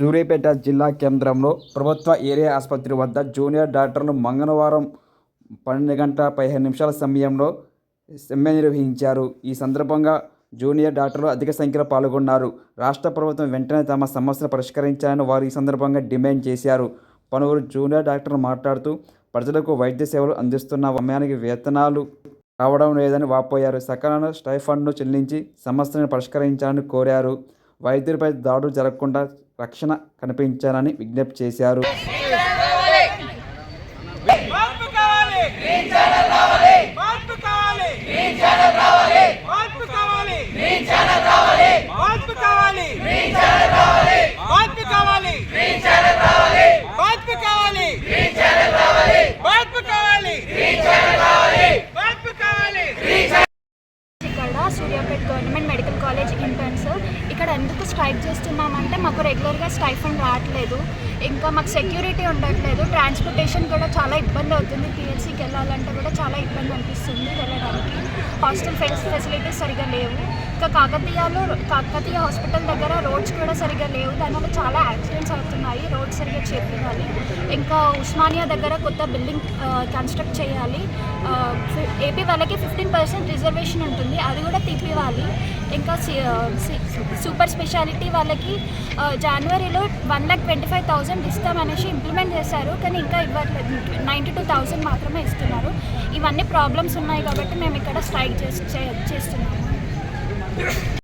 సూర్యాపేట జిల్లా కేంద్రంలో ప్రభుత్వ ఏరియా ఆసుపత్రి వద్ద జూనియర్ డాక్టర్ను మంగళవారం పన్నెండు గంటల పదిహేను నిమిషాల సమయంలో సమ్మె నిర్వహించారు. ఈ సందర్భంగా జూనియర్ డాక్టర్లు అధిక సంఖ్యలో పాల్గొన్నారు. రాష్ట్ర ప్రభుత్వం వెంటనే తమ సమస్యను పరిష్కరించాలని వారు ఈ సందర్భంగా డిమాండ్ చేశారు. పలువురు జూనియర్ డాక్టర్లు మాట్లాడుతూ ప్రజలకు వైద్య సేవలు అందిస్తున్న సమయానికి వేతనాలు రావడం లేదని వాపోయారు. సకాలంలో స్టైఫండ్ను చెల్లించి సమస్యను పరిష్కరించాలని కోరారు. వైద్యులపై దాడులు జరగకుండా రక్షణ కనిపించాలని విజ్ఞప్తి చేశారు. కావాలి. ఇక్కడ ఎందుకు స్ట్రైక్ చేస్తున్నామంటే మాకు రెగ్యులర్గా స్టైఫండ్ రావట్లేదు. ఇంకా మాకు సెక్యూరిటీ ఉండట్లేదు. ట్రాన్స్పోర్టేషన్ కూడా చాలా ఇబ్బంది అవుతుంది. పిహెచ్సికి వెళ్ళాలంటే కూడా చాలా ఇబ్బంది అనిపిస్తుంది వెళ్ళడానికి. హాస్టల్ ఫెసిలిటీస్ సరిగా లేవు. ఇంకా కాకతీయలో కాకతీయ హాస్పిటల్ దగ్గర రోడ్స్ కూడా సరిగ్గా లేవు. దానివల్ల చాలా యాక్సిడెంట్స్ అవుతున్నాయి. రోడ్స్ సరిగ్గా చేపించాలి ఇంకా ఉస్మానియా దగ్గర కొత్త బిల్డింగ్ కన్స్ట్రక్ట్ చేయాలి. ఏపీ వాళ్ళకి ఫిఫ్టీన్ పర్సెంట్ రిజర్వేషన్ ఉంటుంది. అది కూడా తీపివ్వాలి ఇంకా సి- సూపర్ స్పెషాలిటీ వాళ్ళకి జనవరిలో one lakh twenty five thousand ఇస్తామనేసి implement చేశారు. కానీ ఇంకా ఇవ్వట్లేదు. నైంటీ టూ థౌసండ్ మాత్రమే ఇస్తున్నారు. ఇవన్నీ ప్రాబ్లమ్స్ ఉన్నాయి కాబట్టి మేము ఇక్కడ స్ట్రైక్ చేసి చే- చేస్తున్నాము